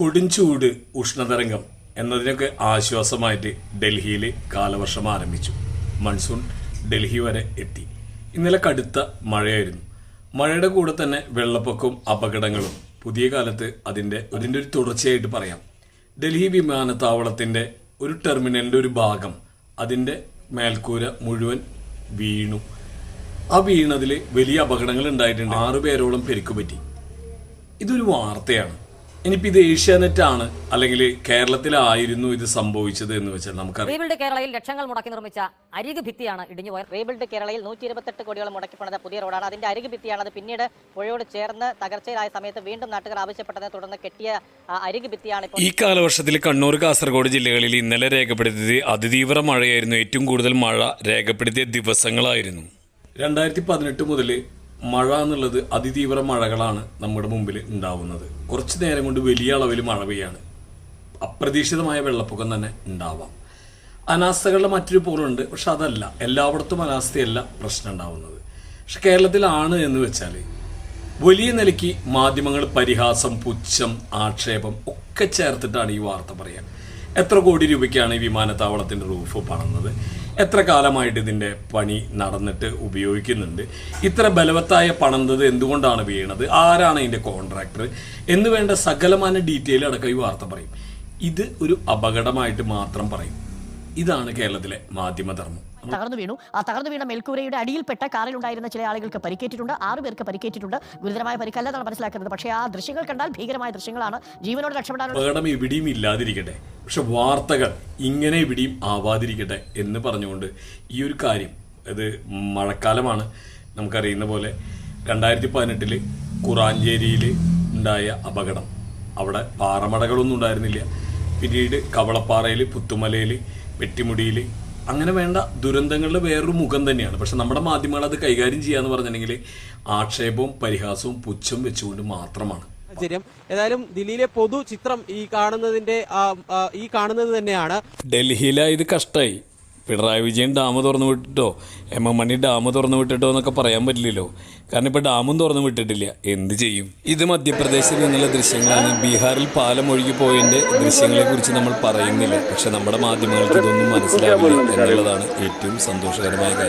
കൊടുംചൂട് ഉഷ്ണതരംഗം എന്നതിനൊക്കെ ആശ്വാസമായിട്ട് ഡൽഹിയിൽ കാലവർഷം ആരംഭിച്ചു. മൺസൂൺ ഡൽഹി വരെ എത്തി. ഇന്നലെ കടുത്ത മഴയായിരുന്നു. മഴയുടെ കൂടെ തന്നെ വെള്ളപ്പൊക്കവും അപകടങ്ങളും. പുതിയ കാലത്ത് അതിന്റെ അതിന്റെ ഒരു തുടർച്ചയായിട്ട് പറയാം. ഡൽഹി വിമാനത്താവളത്തിന്റെ ഒരു ടെർമിനലിന്റെ ഒരു ഭാഗം അതിന്റെ മേൽക്കൂര മുഴുവൻ വീണു. ആ വീണതിൽ വലിയ അപകടങ്ങൾ ഉണ്ടായിട്ടുണ്ട്. ആറു പേരോളം പരിക്ക് പറ്റി ഇതൊരു വാർത്തയാണ്. ഇനിയിപ്പോ ഇത് ഏഷ്യാനെറ്റ് ആണ് അല്ലെങ്കിൽ കേരളത്തിലായിരുന്നു ഇത് സംഭവിച്ചത് എന്ന് വെച്ചാൽ നമുക്ക് റീബിൽഡ് കേരളയിൽ ലക്ഷങ്ങൾ മുടക്കി നിർമ്മിച്ച അരിക് ഭിത്തിയാണ് ഇടിഞ്ഞു പോയത്. റീബിൽഡ് കേരളയിൽ നൂറ്റി ഇരുപത്തെട്ട് കോടിയോളം മുടക്കി പണിത പുതിയ റോഡാണ്. അതിന്റെ അരിക് ഭിത്തിയാണ് അത് പിന്നീട് പുഴയോട് ചേർന്ന് തകർച്ചയിലായ സമയത്ത് വീണ്ടും നാട്ടുകാർ ആവശ്യപ്പെട്ടതിനെ തുടർന്ന് കെട്ടിയ അരിക് ഭിത്തിയാണ് ഈ കാലവർഷത്തിൽ കണ്ണൂർ കാസർഗോഡ് ജില്ലകളിൽ ഇന്നലെ രേഖപ്പെടുത്തിയത് അതിതീവ്ര മഴയായിരുന്നു. ഏറ്റവും കൂടുതൽ മഴ രേഖപ്പെടുത്തിയ ദിവസങ്ങളായിരുന്നു. രണ്ടായിരത്തി പതിനെട്ട് മുതൽ മഴ എന്നുള്ളത് അതിതീവ്ര മഴകളാണ് നമ്മുടെ മുമ്പിൽ ഉണ്ടാവുന്നത്. കുറച്ചു നേരം കൊണ്ട് വലിയ അളവിൽ മഴ പെയ്യാണ്. അപ്രതീക്ഷിതമായ വെള്ളപ്പൊക്കം തന്നെ ഉണ്ടാവാം. അനാസ്ഥകളുടെ മറ്റൊരു പോലുണ്ട് പക്ഷെ അതല്ല എല്ലായിടത്തും അനാസ്ഥയല്ല പ്രശ്നം ഉണ്ടാവുന്നത്. പക്ഷെ കേരളത്തിലാണ് എന്ന് വെച്ചാൽ വലിയ നിലയ്ക്ക് മാധ്യമങ്ങൾ പരിഹാസം പുച്ഛം ആക്ഷേപം ഒക്കെ ചേർത്തിട്ടാണ് ഈ വാർത്ത പറയാൻ എത്ര കോടി രൂപയ്ക്കാണ് ഈ വിമാനത്താവളത്തിന്റെ റൂഫ് പണിത് എത്ര കാലമായിട്ട് ഇതിന്റെ പണി നടന്നിട്ട് ഉപയോഗിക്കുന്നുണ്ട്? ഇത്ര ബലവത്തായ പണിതത് എന്തുകൊണ്ടാണ് വീണത്? ആരാണ് ഇതിന്റെ കോൺട്രാക്ടർ? എന്ന് വേണ്ട സകലമായ ഡീറ്റെയിൽ അടക്കം ഈ വാർത്ത പറയും. ഇത് ഒരു അപകടമായിട്ട് മാത്രം പറയും. ഇതാണ് കേരളത്തിലെ മാധ്യമധർമ്മം തകർന്നു വീണു. ആ തകർന്നു വീണ മേൽക്കൂരയുടെ അടിയിൽപ്പെട്ട കാറിൽ ഉണ്ടായിരുന്ന ചില ആളുകൾക്ക് പരിക്കേറ്റിട്ടുണ്ട്. ആറു പേർക്ക് പരിക്കേറ്റിട്ടുണ്ട്. ഗുരുതരമായ പരിക്കല്ലെന്നാണ് മനസ്സിലാക്കുന്നത്. പക്ഷേ ആ ദൃശ്യങ്ങൾ കണ്ടാൽ ഭീകരമായ ദൃശ്യങ്ങളാണ് ജീവനോട് രക്ഷപ്പെടാനുള്ള അപകടം ഇവിടെയും ഇല്ലാതിരിക്കട്ടെ. പക്ഷെ വാർത്തകൾ ഇങ്ങനെ ഇവിടെയും ആവാതിരിക്കട്ടെ എന്ന് പറഞ്ഞുകൊണ്ട് ഈ ഒരു കാര്യം അത് മഴക്കാലമാണ്. നമുക്കറിയുന്ന പോലെ രണ്ടായിരത്തി പതിനെട്ടിൽ കുറാഞ്ചേരിയിൽ ഉണ്ടായ അപകടം. അവിടെ പാറമടകളൊന്നും ഉണ്ടായിരുന്നില്ല. പിന്നീട് കവളപ്പാറയിൽ പുത്തുമലയിൽ വെട്ടിമുടിയിൽ. അങ്ങനെ വേണ്ട ദുരന്തങ്ങളുടെ വേറൊരു മുഖം തന്നെയാണ്. പക്ഷെ നമ്മുടെ മാധ്യമങ്ങൾ അത് കൈകാര്യം ചെയ്യാന്ന് പറഞ്ഞിട്ടുണ്ടെങ്കിൽ ആക്ഷേപവും പരിഹാസവും പുച്ഛം വെച്ചുകൊണ്ട് മാത്രമാണ്. സാഹചര്യം ഏതായാലും ദില്ലിയിലെ പൊതു ചിത്രം ഈ കാണുന്നതിന്റെ ഈ കാണുന്നത് തന്നെയാണ്. ഡൽഹിയിലെ ഇത് കഷ്ടായി. പിണറായി വിജയൻ ഡാം തുറന്നു വിട്ടിട്ടോ? എം എം മണി ഡാം തുറന്നു വിട്ടിട്ടോ എന്നൊക്കെ പറയാൻ പറ്റില്ലല്ലോ. കാരണം ഇപ്പോൾ ഡാമും തുറന്നു വിട്ടിട്ടില്ല. എന്ത് ചെയ്യും? ഇത് മധ്യപ്രദേശിൽ നിന്നുള്ള ദൃശ്യങ്ങളാണ്. ബീഹാറിൽ പാലം ഒഴുകി പോയതിന്റെ ദൃശ്യങ്ങളെക്കുറിച്ച് നമ്മൾ പറയുന്നില്ല. പക്ഷെ നമ്മുടെ മാധ്യമങ്ങൾക്ക് ഇതൊന്നും മനസ്സിലാവില്ല എന്നുള്ളതാണ് ഏറ്റവും സന്തോഷകരമായ കാര്യം.